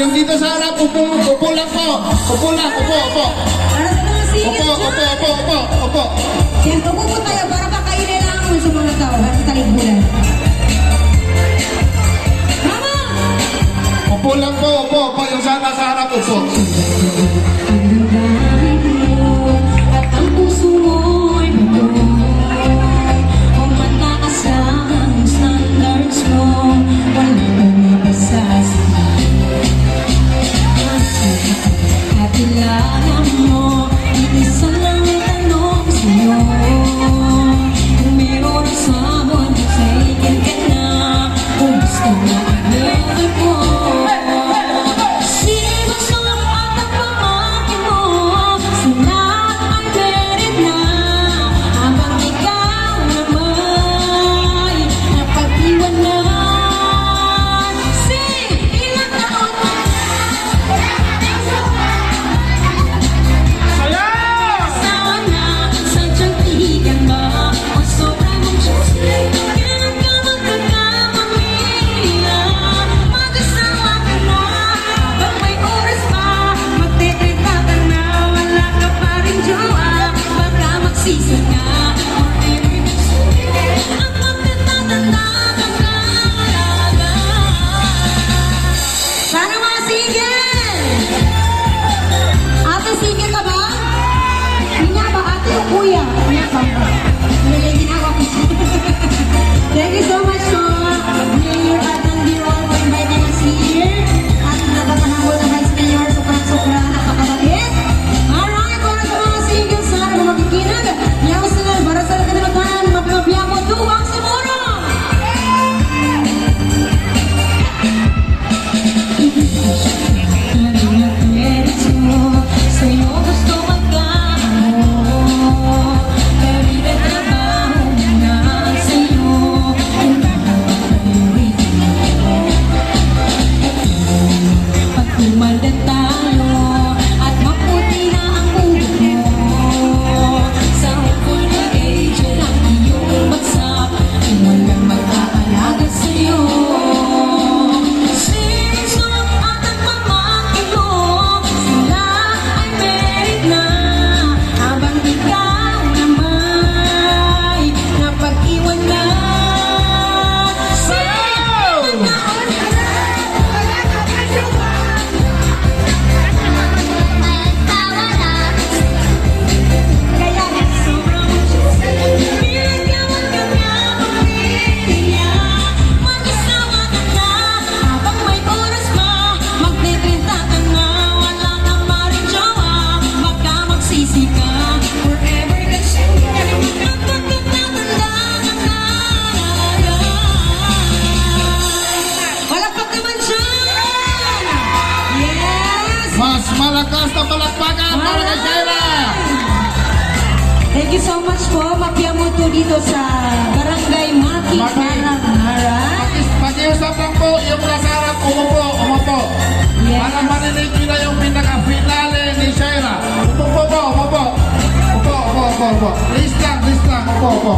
yung dito sa harap, upo, upo lang po. Upo lang, upo, upo. Para sa mga singit Opo, opo, opo, opo, opo. Yan, upo po tayo para makailalangon sa mga tao. Nasa taligulan. Mama! Upo lang po, upo, upo. Yung sana sa harap, upo. I am yours. 谢谢。Mas malakas na palakpakan para kay Kyla! Thank you so much po. Mapiamo to dito sa Barangay Maki, Paranghara. Pakiusap lang po yung nasa harap. Umupo, umupo. Yes. Para marinig nyo yung pinaka-finale ni Shaira. Umupo po, umupo. Umupo, umupo, umupo. Please lang, please lang. Umupo, umupo.